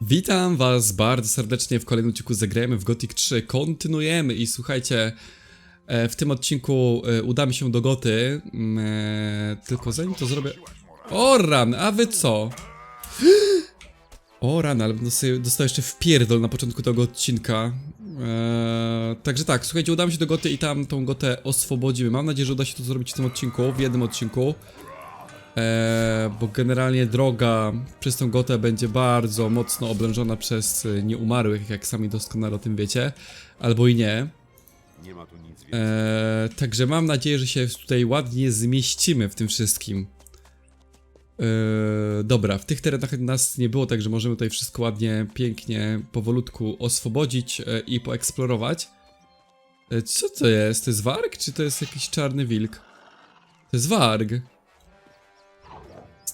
Witam was bardzo serdecznie w kolejnym odcinku Zagrajmy w Gothic 3. Kontynuujemy i słuchajcie, e, w tym odcinku e, udamy się do Goty, mm, e, tylko zanim to zrobię... O ran, a wy co? O ran, ale będę sobie dostał jeszcze wpierdol na początku tego odcinka. E, także tak, słuchajcie, udamy się do Goty i tam tą Gotę oswobodzimy. Mam nadzieję, że uda się to zrobić w tym odcinku, w jednym odcinku. E, bo generalnie droga przez tą gotę będzie bardzo mocno oblężona przez e, nieumarłych, jak sami doskonale o tym wiecie, albo i nie. Nie ma tu nic więcej. E, także mam nadzieję, że się tutaj ładnie zmieścimy w tym wszystkim. E, dobra, w tych terenach nas nie było, także możemy tutaj wszystko ładnie, pięknie, powolutku oswobodzić e, i poeksplorować. Co to jest? To jest warg, czy to jest jakiś czarny wilk? To jest warg.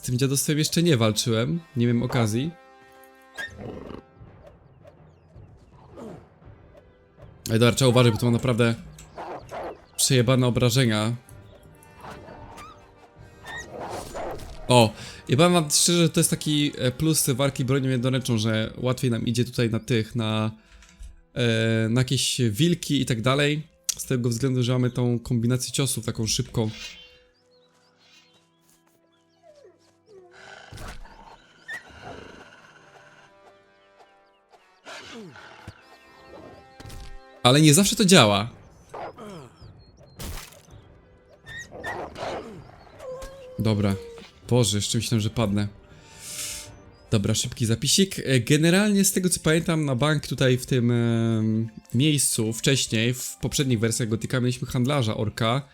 Tym dziadostwem jeszcze nie walczyłem, nie miałem okazji. Ej, dobra, trzeba uważać, bo to ma naprawdę przejebane obrażenia. O, powiem wam szczerze, że to jest taki e, plus walki bronią jednoręczą, że łatwiej nam idzie tutaj na tych, na, e, na jakieś wilki i tak dalej. Z tego względu, że mamy tą kombinację ciosów taką szybką. Ale nie zawsze to działa. Dobra. Boże, jeszcze myślałem, że padnę. Dobra, szybki zapisik. E, Generalnie z tego co pamiętam, na bank tutaj w tym em, miejscu wcześniej, w poprzednich wersjach Gotika mieliśmy handlarza orka.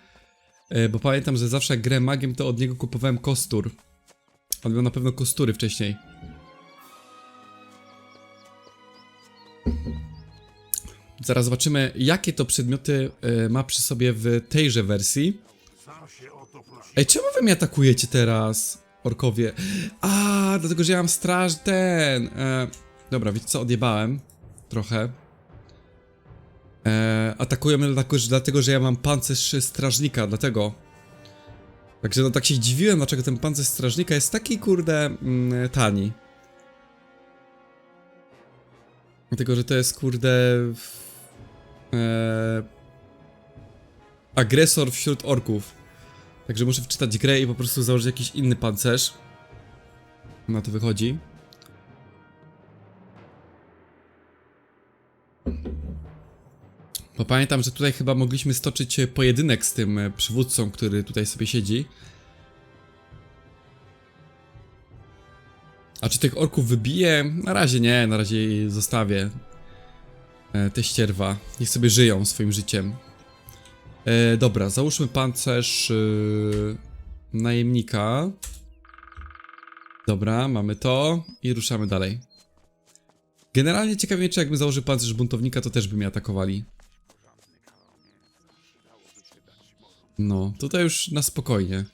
E, bo pamiętam, że zawsze jak grę magiem, to od niego kupowałem kostur. On miał na pewno kostury wcześniej. Zaraz zobaczymy, jakie to przedmioty e, ma przy sobie w tejże wersji. Ej, czemu wy mnie atakujecie teraz, orkowie? A, dlatego, że ja mam straż ten. E, dobra, wiecie co, odjebałem. Trochę. E, atakują mnie dlatego, że- dlatego, że ja mam pancerz strażnika, dlatego. Także no tak się dziwiłem, dlaczego ten pancerz strażnika jest taki, kurde, mm, tani. Dlatego, że to jest, kurde... w- E, agresor wśród orków. Także muszę wczytać grę i po prostu założyć jakiś inny pancerz. Na to wychodzi. Bo pamiętam, że tutaj chyba mogliśmy stoczyć pojedynek z tym e, przywódcą, który tutaj sobie siedzi. A czy tych orków wybije? Na razie nie, na razie zostawię. E, te ścierwa. Niech sobie żyją swoim życiem. E, dobra, załóżmy pancerz yy, najemnika. Dobra, mamy to i ruszamy dalej. Generalnie ciekawie czy jakbym założył pancerz buntownika, to też by mnie atakowali. No, tutaj już na spokojnie.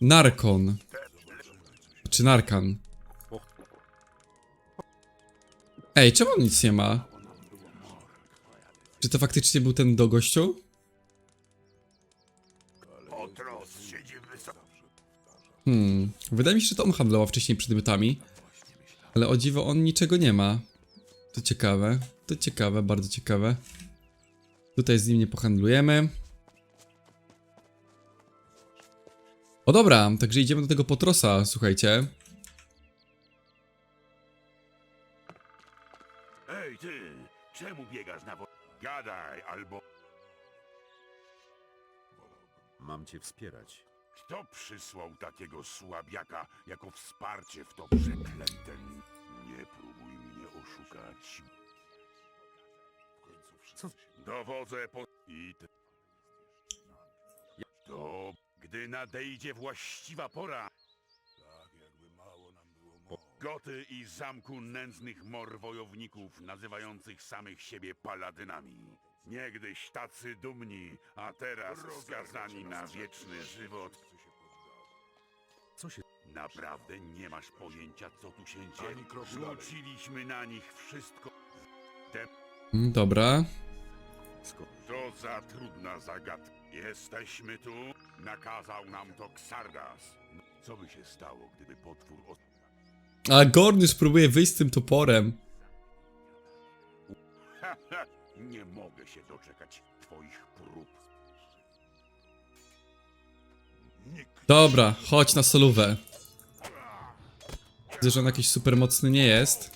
Narkon. Czy Narkan. Ej, czemu on nic nie ma? Czy to faktycznie był ten do gościu? Hmm, wydaje mi się, że to on handlował wcześniej przedmiotami. Ale o dziwo on niczego nie ma. To ciekawe, to ciekawe, bardzo ciekawe. Tutaj z nim nie pohandlujemy. O dobra, także idziemy do tego potrosa, słuchajcie. Czemu biegasz na wo... Gadaj, albo Mam cię wspierać. kto przysłał takiego słabiaka jako wsparcie w to przeklęte mi... Nie próbuj mnie oszukać. Co? Dowodzę po... i... Te... To, gdy nadejdzie właściwa pora... Goty i zamku nędznych mor wojowników nazywających samych siebie paladynami. Niegdyś tacy dumni, a teraz skazani na wieczny żywot. Co się... Naprawdę nie masz pojęcia, co tu się dzieje. Rzuciliśmy na nich wszystko. Te Dobra. To za trudna zagadka. Jesteśmy tu, nakazał nam to Xardas. Co by się stało, gdyby potwór... Od... A Gorn już próbuje wyjść z tym toporem. Nie mogę się doczekać twoich prób. Dobra, chodź na solówę. Widzę, że on jakiś super mocny nie jest.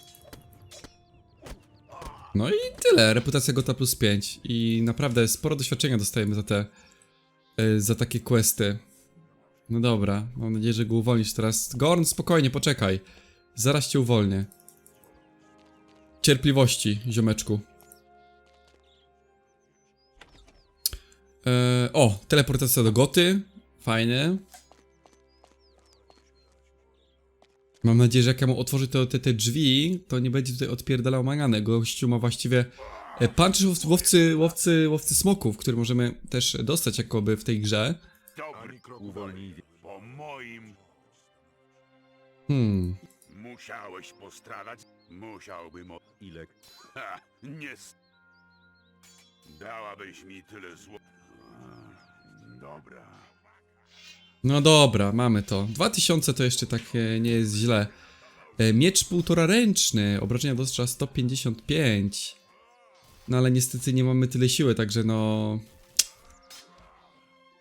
No i tyle, reputacja Gota plus 5 i naprawdę sporo doświadczenia dostajemy za te, y, za takie questy. No dobra, mam nadzieję, że go uwolnisz teraz. Gorn, spokojnie, poczekaj. Zaraz cię uwolnię. Cierpliwości, ziomeczku. E, o, teleportacja do Goty. Fajnie. Mam nadzieję, że jak ja mu otworzę te, te, te drzwi, to nie będzie tutaj odpierdalał mangany. Gościu ma właściwie e, punch łowcy, łowcy, łowcy, łowcy smoków, który możemy też dostać jakoby w tej grze. Dobry krok Po moim Hmm. Musiałeś postradać. Musiałbym o... Ile Ha, nie... s- Dałabyś mi tyle zło... Ach, Dobra. No dobra, mamy to. 2000 to jeszcze tak e, nie jest źle. E, miecz półtora ręczny, obrażenia dostrza 155. No ale niestety nie mamy tyle siły, także no...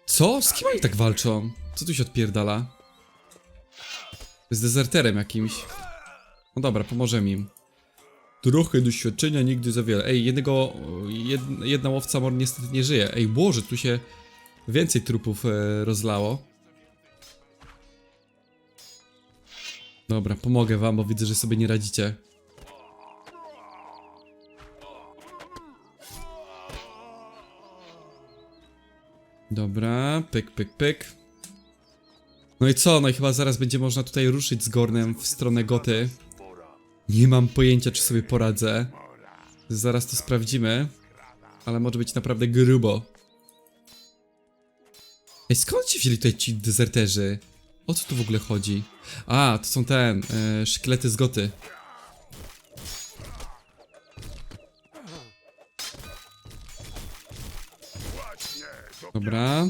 Co? Z kim oni tak walczą? Co tu się odpierdala? Z dezerterem jakimś. No dobra, pomożemy im. Trochę doświadczenia, nigdy za wiele. Ej, jednego... Jed, jedna łowca mor niestety nie żyje. Ej, Boże, tu się więcej trupów e, rozlało. Dobra, pomogę wam, bo widzę, że sobie nie radzicie. Dobra, pyk, pyk, pyk. No i co? No i chyba zaraz będzie można tutaj ruszyć z Gornem w stronę Goty. Nie mam pojęcia, czy sobie poradzę. Zaraz to sprawdzimy. Ale może być naprawdę grubo. Ej, skąd ci wzięli tutaj ci dezerterzy? O co tu w ogóle chodzi? A, to są te e, szkielety z goty. Dobra.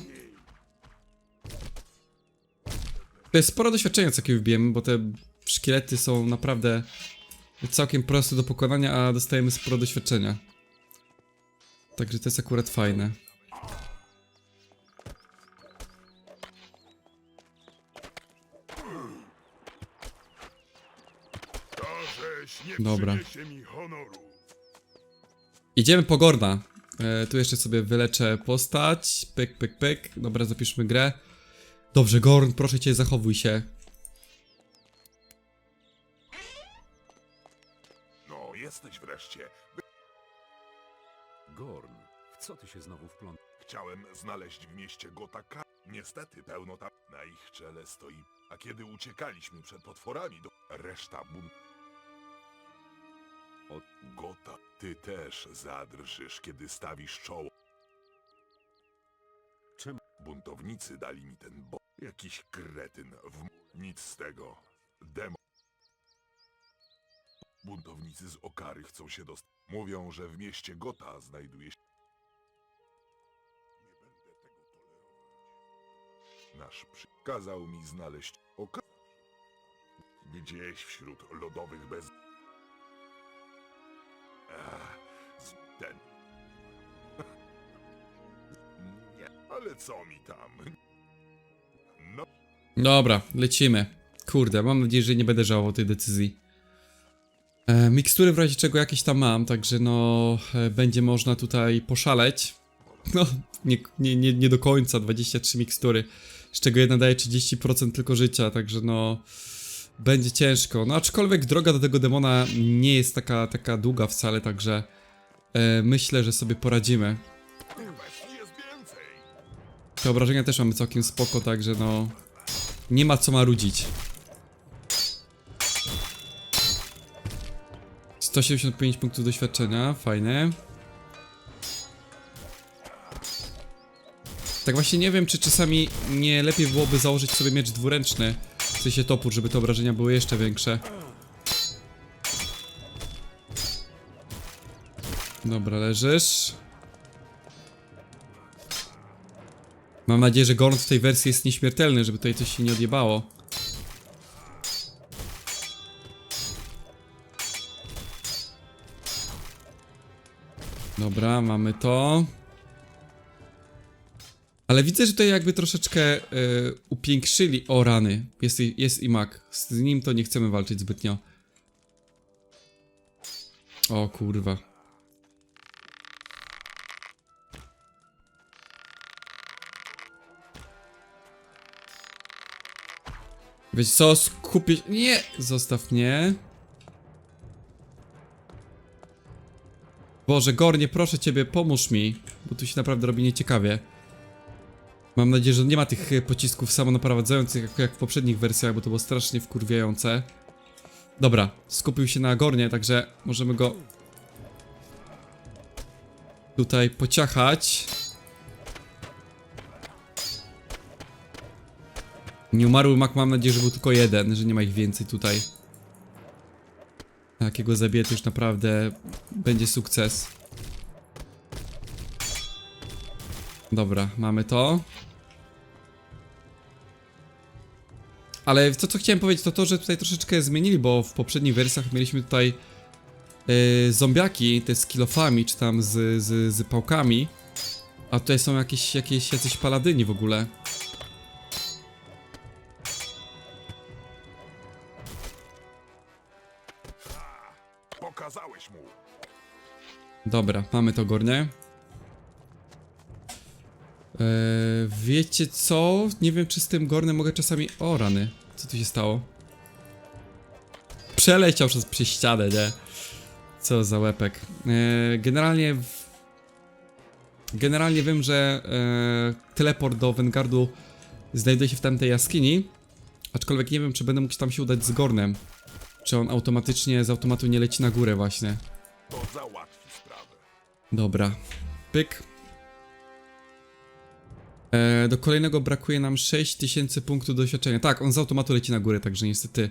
To jest sporo doświadczenia, co wbijemy, bo te szkielety są naprawdę całkiem proste do pokonania, a dostajemy sporo doświadczenia. Także to jest akurat fajne. Dobra. Idziemy po Gorna. E, tu jeszcze sobie wyleczę postać. Pyk, pyk, pyk. Dobra, zapiszmy grę. Dobrze, Gorn, proszę cię, zachowuj się. Jesteś wreszcie. Gorn, w co ty się znowu wplątał? Chciałem znaleźć w mieście Gotaka. Niestety pełno tam na ich czele stoi. A kiedy uciekaliśmy przed potworami, do reszta bun... Od... Gota, ty też zadrżysz, kiedy stawisz czoło. Czemu? Buntownicy dali mi ten bo... Jakiś kretyn w... Nic z tego. Demo... Buntownicy z Okary chcą się dostać. Mówią, że w mieście Gota znajduje się... Nie będę tego tolerować. Nasz przykazał mi znaleźć Okar... Gdzieś wśród lodowych bez... Ach, z- ten... Nie, ale co mi tam? No, Dobra, lecimy. Kurde, mam nadzieję, że nie będę żałował tej decyzji. E, mikstury w razie czego jakieś tam mam, także no e, będzie można tutaj poszaleć. No, nie, nie, nie, nie do końca, 23 mikstury, z czego jedna daje 30% tylko życia, także no będzie ciężko. No aczkolwiek droga do tego demona nie jest taka, taka długa wcale, także e, myślę, że sobie poradzimy. Te obrażenia też mamy całkiem spoko, także no nie ma co marudzić. 175 punktów doświadczenia, fajne. Tak właśnie nie wiem, czy czasami nie lepiej byłoby założyć sobie miecz dwuręczny, w sensie topór, żeby te obrażenia były jeszcze większe. Dobra, leżysz. Mam nadzieję, że Gorn w tej wersji jest nieśmiertelny, żeby tutaj coś się nie odjebało. Dobra, mamy to. Ale widzę, że tutaj jakby troszeczkę y, upiększyli. O rany, jest, i- jest i mak. Z nim to nie chcemy walczyć zbytnio. O kurwa. Wiecie co, skupię. Nie! Zostaw mnie. Boże, Gornie, proszę ciebie, pomóż mi. Bo tu się naprawdę robi nieciekawie. Mam nadzieję, że nie ma tych e, pocisków samonaprowadzających jak, jak w poprzednich wersjach, bo to było strasznie wkurwiające. Dobra, skupił się na Gornie, także możemy go tutaj pociachać. Nieumarły mak mam nadzieję, że był tylko jeden, że nie ma ich więcej tutaj. Jakiego zabiję, to już naprawdę będzie sukces. Dobra, mamy to. Ale to, co chciałem powiedzieć, to to, że tutaj troszeczkę zmienili, bo w poprzednich wersjach mieliśmy tutaj yy, zombiaki, te z kilofami, czy tam z, z, z pałkami. A tutaj są jakieś, jakieś jacyś paladyni w ogóle. Dobra, mamy to gornie. Eee, wiecie co? Nie wiem, czy z tym gornem mogę czasami... O, rany. Co tu się stało? Przeleciał przez, przez ścianę, nie? Co za łepek. Eee, generalnie... W... Generalnie wiem, że eee, teleport do Vanguardu znajduje się w tamtej jaskini. Aczkolwiek nie wiem, czy będę mógł tam się udać z gornem. Czy on automatycznie, z automatu nie leci na górę właśnie. Dobra. Pyk. E, do kolejnego brakuje nam 6000 punktów doświadczenia. Tak, on z automatu leci na górę, także niestety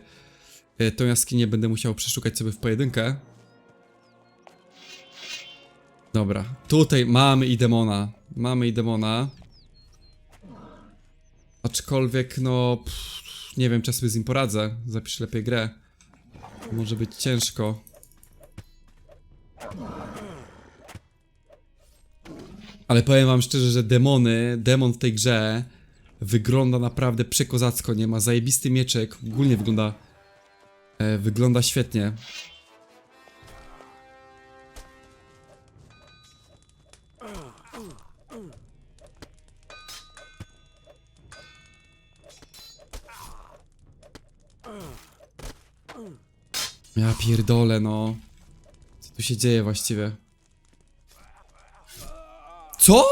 e, tą jaskinię będę musiał przeszukać sobie w pojedynkę. Dobra, tutaj mamy i demona. Mamy i demona. Aczkolwiek, no. Pff, nie wiem, czy sobie z nim poradzę. Zapiszę lepiej grę. Może być ciężko. Ale powiem wam szczerze, że demony, demon w tej grze wygląda naprawdę przekozacko, nie ma zajebisty mieczek, ogólnie wygląda e, wygląda świetnie. Ja pierdolę, no. Co tu się dzieje właściwie? Co?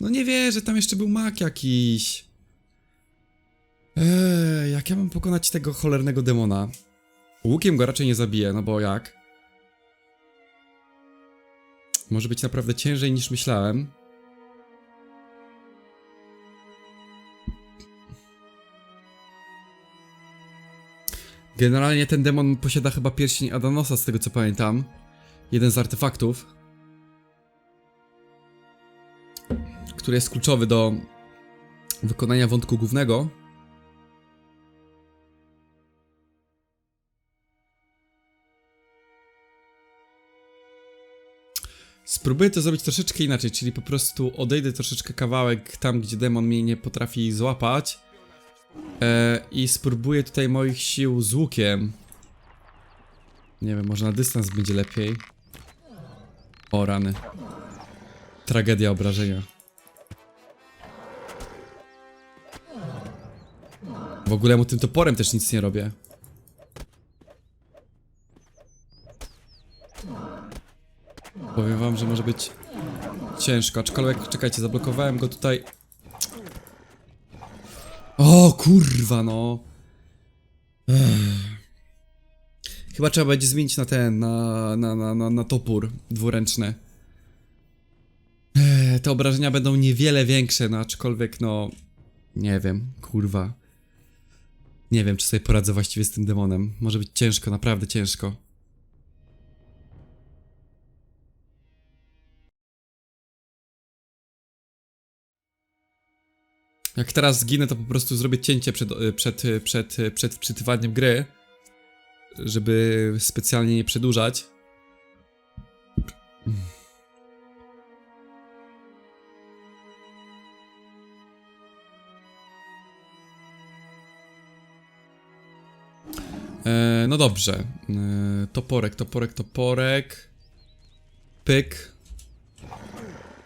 No nie wierzę, tam jeszcze był mak jakiś. Eee, jak ja mam pokonać tego cholernego demona? Łukiem go raczej nie zabiję, no bo jak? Może być naprawdę ciężej niż myślałem. Generalnie ten demon posiada chyba pierścień Adanosa, z tego co pamiętam. Jeden z artefaktów. Który jest kluczowy do wykonania wątku głównego. Spróbuję to zrobić troszeczkę inaczej, czyli po prostu odejdę troszeczkę kawałek tam, gdzie demon mnie nie potrafi złapać e, i spróbuję tutaj moich sił z łukiem. Nie wiem, może na dystans będzie lepiej. O rany. Tragedia obrażenia. W ogóle mu tym toporem też nic nie robię. Powiem wam, że może być ciężko, aczkolwiek czekajcie, zablokowałem go tutaj. O kurwa no. Ech. Chyba trzeba będzie zmienić na ten, na, na, na, na, na topór dwuręczny. Ech, Te obrażenia będą niewiele większe, no aczkolwiek no... Nie wiem, kurwa. Nie wiem, czy sobie poradzę właściwie z tym demonem. Może być ciężko, naprawdę ciężko. Jak teraz zginę, to po prostu zrobię cięcie przed, przed, przed, przed wczytywaniem gry, żeby specjalnie nie przedłużać. E, no dobrze. E, toporek, toporek, toporek. Pyk.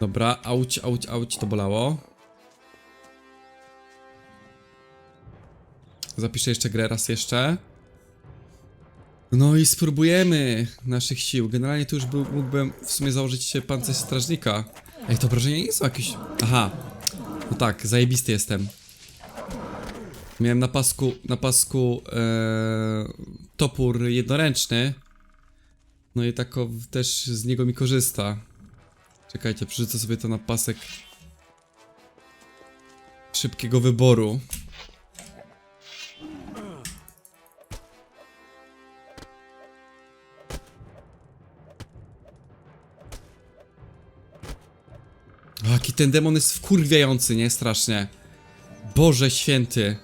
Dobra, auć, auć, auć, to bolało. Zapiszę jeszcze grę raz jeszcze. No i spróbujemy naszych sił. Generalnie tu już był, mógłbym w sumie założyć się pancerz strażnika. Ej, to obrażenia nie są jakieś... Aha. No tak, zajebisty jestem. Miałem na pasku, na pasku e, topór jednoręczny. No i tak o, też z niego mi korzysta. Czekajcie, przerzucę sobie to na pasek szybkiego wyboru. Jaki ten demon jest wkurwiający, nie? Strasznie. Boże święty.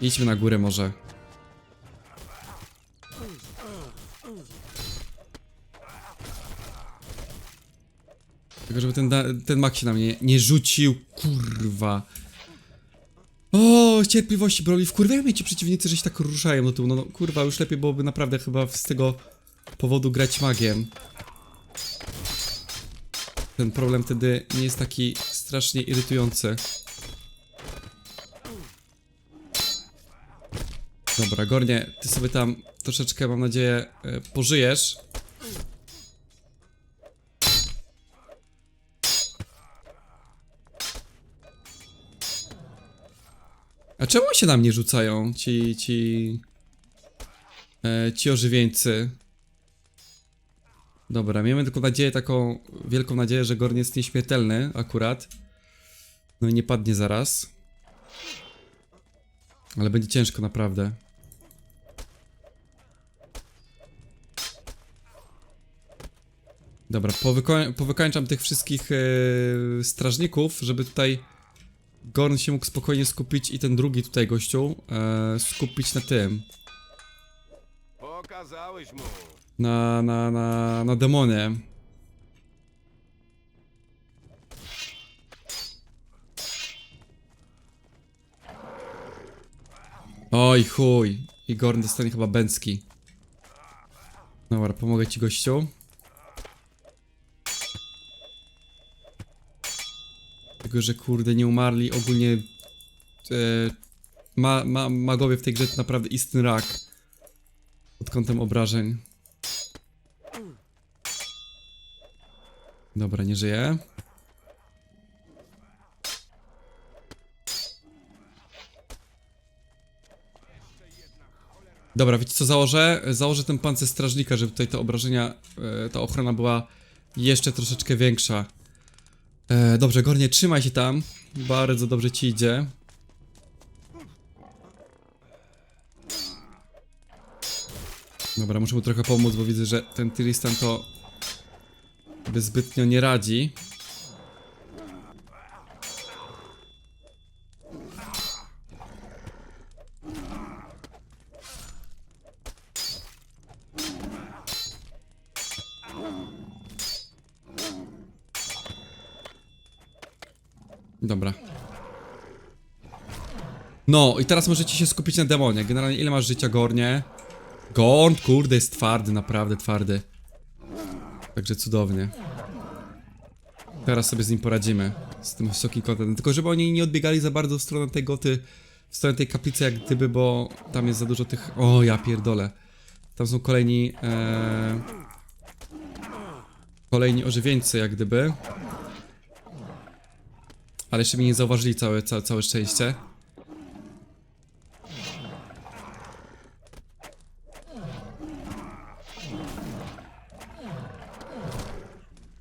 Idźmy na górę może. Tylko żeby ten, ten mak się na mnie nie rzucił, kurwa. O, cierpliwości, broli, wkurwiają mnie ci przeciwnicy, że się tak ruszają do tyłu. No, no kurwa, już lepiej byłoby naprawdę chyba z tego powodu grać magiem. Ten problem wtedy nie jest taki strasznie irytujący. Dobra, Gornie, ty sobie tam troszeczkę, mam nadzieję, e, pożyjesz. A czemu się na mnie rzucają ci, ci, e, ci ożywieńcy? Dobra, miejmy tylko nadzieję, taką wielką nadzieję, że Gorn jest nieśmiertelny akurat. No i nie padnie zaraz. Ale będzie ciężko naprawdę. Dobra, powyko- powykańczam tych wszystkich e, strażników, żeby tutaj Gorn się mógł spokojnie skupić i ten drugi tutaj gościu e, skupić na tym. Pokazałeś mu. Na, na, na, na demonie. Oj chuj. I Gorn dostanie chyba bęcki. Dobra, pomogę ci gościu. Tylko, że kurde nie umarli ogólnie e, ma, ma, magowie w tej grze to naprawdę istny rak. Pod kątem obrażeń. Dobra, nie żyje. Dobra, wiecie co założę? Założę ten pancerz strażnika, żeby tutaj te obrażenia, e, ta ochrona była jeszcze troszeczkę większa. E, dobrze, Gornie, trzymaj się tam. Bardzo dobrze ci idzie. Dobra, muszę mu trochę pomóc, bo widzę, że ten Tyristan to by zbytnio nie radzi. Dobra. No, i teraz możecie się skupić na demonie. Generalnie, ile masz życia, Gornie? Gorn, kurde, jest twardy, naprawdę twardy. Także cudownie. Teraz sobie z nim poradzimy. Z tym wysokim kontentem. Tylko żeby oni nie odbiegali za bardzo w stronę tej goty, w stronę tej kaplicy jak gdyby, bo tam jest za dużo tych... O, ja pierdolę. Tam są kolejni... E... Kolejni ożywieńcy jak gdyby. Ale jeszcze mnie nie zauważyli całe, całe, całe szczęście.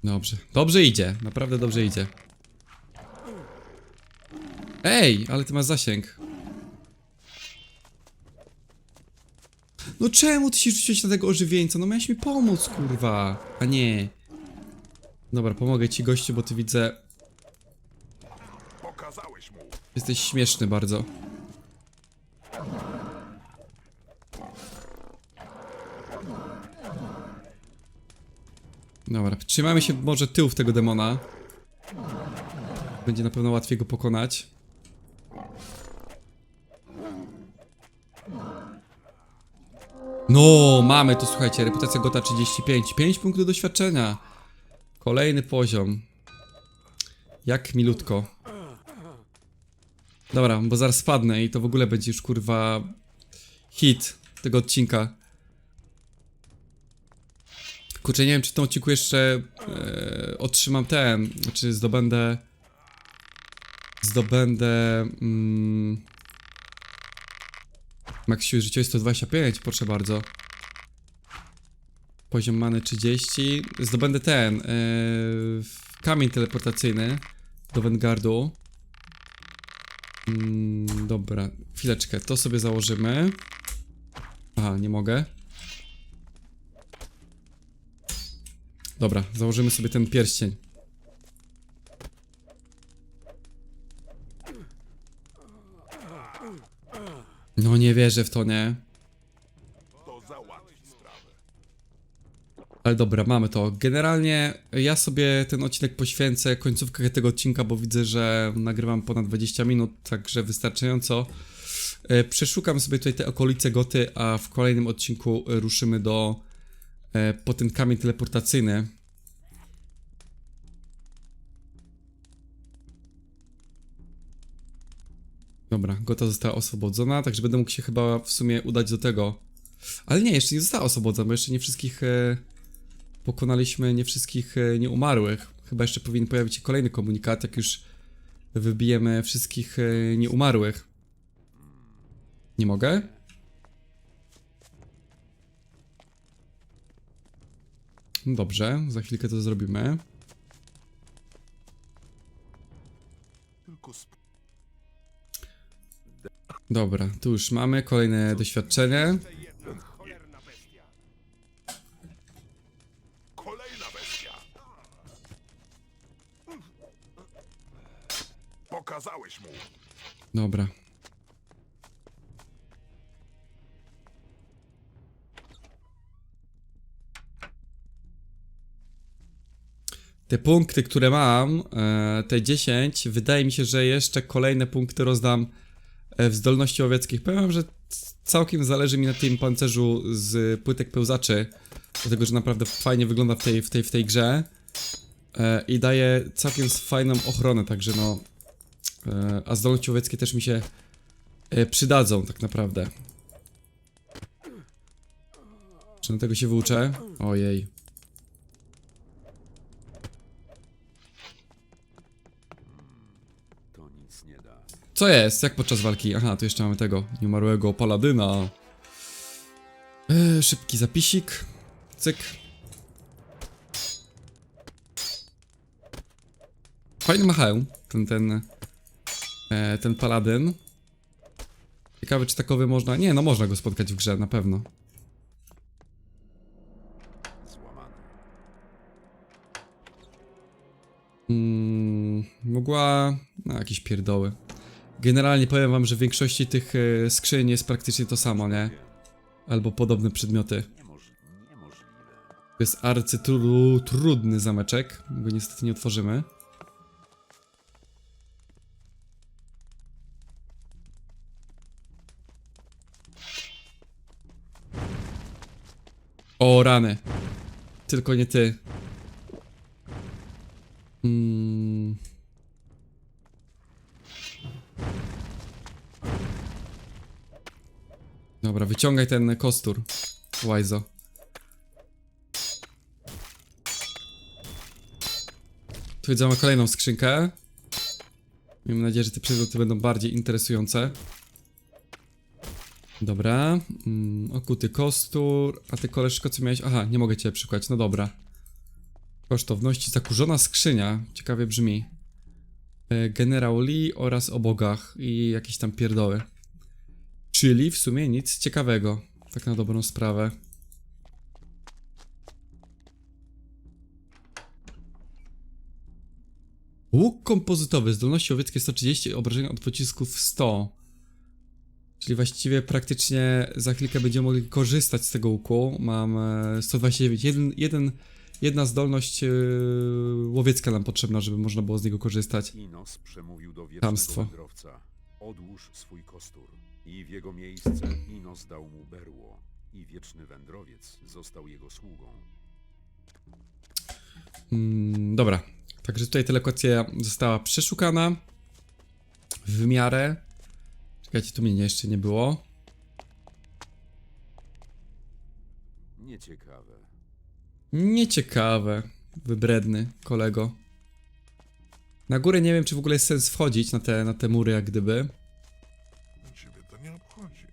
Dobrze, dobrze idzie, naprawdę dobrze idzie. Ej, ale ty masz zasięg. No czemu ty się rzuciłeś na tego ożywieńca? No miałeś mi pomóc, kurwa. A nie. Dobra, pomogę ci gościu, bo ty widzę... Jesteś śmieszny bardzo. Dobra, trzymamy się może tyłów tego demona. Będzie na pewno łatwiej go pokonać. No, mamy to, słuchajcie, reputacja Gota 35. 5 punktów doświadczenia. Kolejny poziom. Jak milutko. Dobra, bo zaraz spadnę i to w ogóle będzie już kurwa hit tego odcinka. Kurczę, nie wiem, czy w tym odcinku jeszcze e, otrzymam ten, czy zdobędę. Zdobędę. Mm, Max siły życiowej 125, proszę bardzo. Poziom many 30. Zdobędę ten. Yy, kamień teleportacyjny do Vanguardu. Mm, dobra, chwileczkę, to sobie założymy. Aha, nie mogę. Dobra, założymy sobie ten pierścień. No nie wierzę w to, nie? Ale dobra, mamy to. Generalnie ja sobie ten odcinek poświęcę końcówkę tego odcinka, bo widzę, że nagrywam ponad 20 minut, także wystarczająco. E, Przeszukam sobie tutaj te okolice Goty, a w kolejnym odcinku ruszymy do e, po ten kamień teleportacyjny. Dobra, Gota została oswobodzona, także będę mógł się chyba w sumie udać do tego. Ale nie, jeszcze nie została oswobodzona, bo jeszcze nie wszystkich e, pokonaliśmy, nie wszystkich e, nieumarłych. Chyba jeszcze powinien pojawić się kolejny komunikat, jak już wybijemy wszystkich e, nieumarłych. Nie mogę? No Dobrze, za chwilkę to zrobimy. Dobra, tu już mamy kolejne doświadczenie. Mu! Dobra. Te punkty, które mam, e, te 10, wydaje mi się, że jeszcze kolejne punkty rozdam e, w zdolności łowieckich. Powiem że całkiem zależy mi na tym pancerzu z płytek pełzaczy, dlatego że naprawdę fajnie wygląda w tej, w tej, w tej grze e, i daje całkiem fajną ochronę, także no... E, a zdolności łowieckie też mi się e, przydadzą tak naprawdę. Czy na tego się wyuczę? Ojej. To nic nie da. Co jest? Jak podczas walki? Aha, tu jeszcze mamy tego nieumarłego paladyna. E, szybki zapisik. Cyk. Fajny machał ten, ten, e, ten paladyn. Ciekawe, czy takowy można... Nie, no można go spotkać w grze, na pewno. Mm, mogła. No, jakieś pierdoły. Generalnie powiem wam, że w większości tych e, skrzyń jest praktycznie to samo, nie? Albo podobne przedmioty. To jest arcytru, trudny zameczek. Go niestety nie otworzymy. Rany. Tylko nie ty. Mm. Dobra, wyciągaj ten kostur. Łajzo. Tu widzimy kolejną skrzynkę. Miejmy nadzieję, że te przedmioty będą bardziej interesujące. Dobra. Mm, okuty kostur. A ty koleżko, co miałeś? Aha, nie mogę cię przykłać. No dobra. Kosztowności. Zakurzona skrzynia. Ciekawie brzmi. E, Generał Lee oraz o bogach i jakieś tam pierdoły. Czyli w sumie nic ciekawego. Tak na dobrą sprawę. Łuk kompozytowy, zdolności łowieckie 130, obrażenia od pocisków 100. Czyli właściwie praktycznie za chwilkę będziemy mogli korzystać z tego łuku. Mam e, 129. Jeden, jeden, jedna zdolność e, łowiecka nam potrzebna, żeby można było z niego korzystać. Inos przemówił do wiecznego Chamstwo. wędrowca. Odłóż swój kostur. I w jego miejsce Inos dał mu berło. I wieczny wędrowiec został jego sługą. Mm, dobra, także tutaj telekocja została przeszukana w miarę. Czekajcie, tu mnie jeszcze nie było. Nieciekawe. Nieciekawe, wybredny kolego. Na górę nie wiem, czy w ogóle jest sens wchodzić na te, na te mury, jak gdyby. Ciebie to nie obchodzi.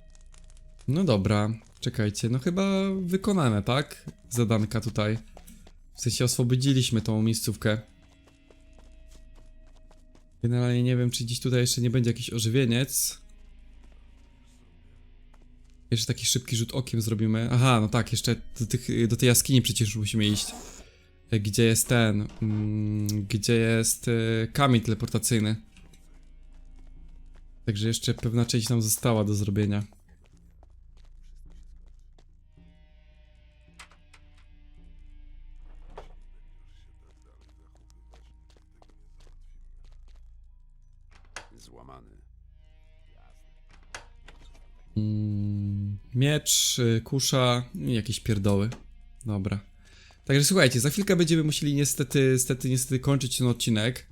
No dobra, czekajcie, no chyba wykonane, tak? Zadanka tutaj. W sensie oswobodziliśmy tą miejscówkę. Generalnie nie wiem, czy gdzieś tutaj jeszcze nie będzie jakiś ożywieniec. Jeszcze taki szybki rzut okiem zrobimy. Aha, no tak, jeszcze do, tych, do tej jaskini przecież musimy iść. E, Gdzie jest ten? Mm, gdzie jest e, kamień teleportacyjny? Także jeszcze pewna część nam została do zrobienia. Złamany. Miecz, y, kusza jakieś pierdoły. Dobra. Także słuchajcie, za chwilkę będziemy musieli niestety, niestety, niestety kończyć ten odcinek.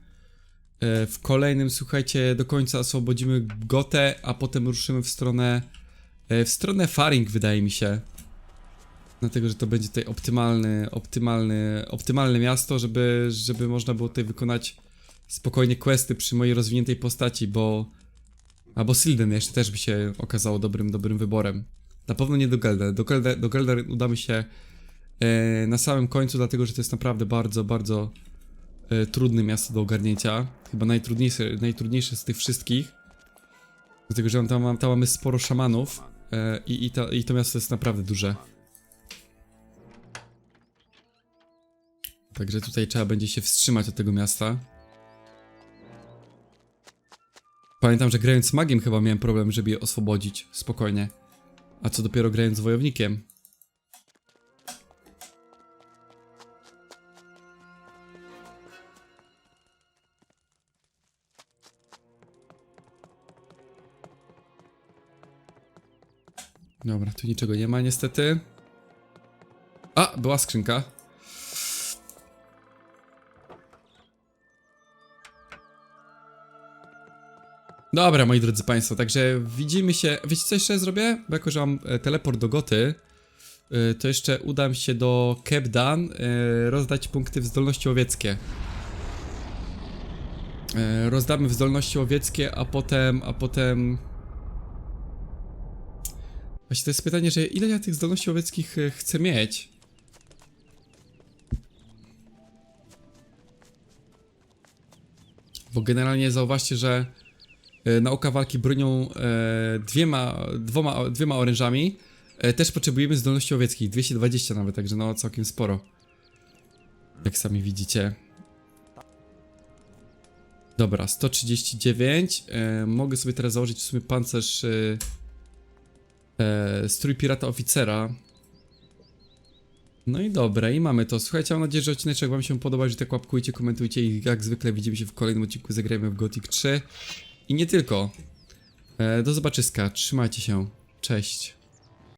E, W kolejnym, słuchajcie, do końca oswobodzimy Gotę, a potem ruszymy w stronę, e, w stronę Faring, wydaje mi się. Dlatego, że to będzie tutaj optymalny, optymalny, optymalne miasto, żeby, żeby można było tutaj wykonać spokojnie questy przy mojej rozwiniętej postaci, bo Albo Silden jeszcze też by się okazało dobrym, dobrym wyborem. Na pewno nie do Gelder. Do Gelder, do Gelder udamy się e, na samym końcu, dlatego że to jest naprawdę bardzo, bardzo e, trudne miasto do ogarnięcia. Chyba najtrudniejsze, najtrudniejsze z tych wszystkich. Dlatego, że tam, tam mamy sporo szamanów e, i, i, to, i to miasto jest naprawdę duże. Także tutaj trzeba będzie się wstrzymać od tego miasta. Pamiętam, że grając magiem chyba miałem problem, żeby je oswobodzić spokojnie. A co dopiero grając wojownikiem. Dobra, tu niczego nie ma niestety. A, była skrzynka. Dobra, moi drodzy Państwo, także widzimy się. Wiecie, co jeszcze zrobię? Bo jako, że mam e, teleport do Goty, e, to jeszcze udam się do Kepdan e, rozdać punkty w zdolności łowieckie. Rozdamy w zdolności łowieckie, a potem, a potem... Właśnie to jest pytanie, że ile ja tych zdolności łowieckich chcę mieć? Bo generalnie zauważcie, że nauka walki bronią e, dwiema, dwoma, dwiema orężami. E, też potrzebujemy zdolności łowieckich, 220 nawet, także no całkiem sporo. Jak sami widzicie. Dobra, 139. E, mogę sobie teraz założyć w sumie pancerz e, e, strój pirata oficera. No i dobra, i mamy to. Słuchajcie, mam nadzieję, że odcinek wam się podobał, że tak łapkujcie, komentujcie i jak zwykle widzimy się w kolejnym odcinku Zagrajmy w Gothic 3. I nie tylko. E, do zobaczyska, trzymajcie się. Cześć.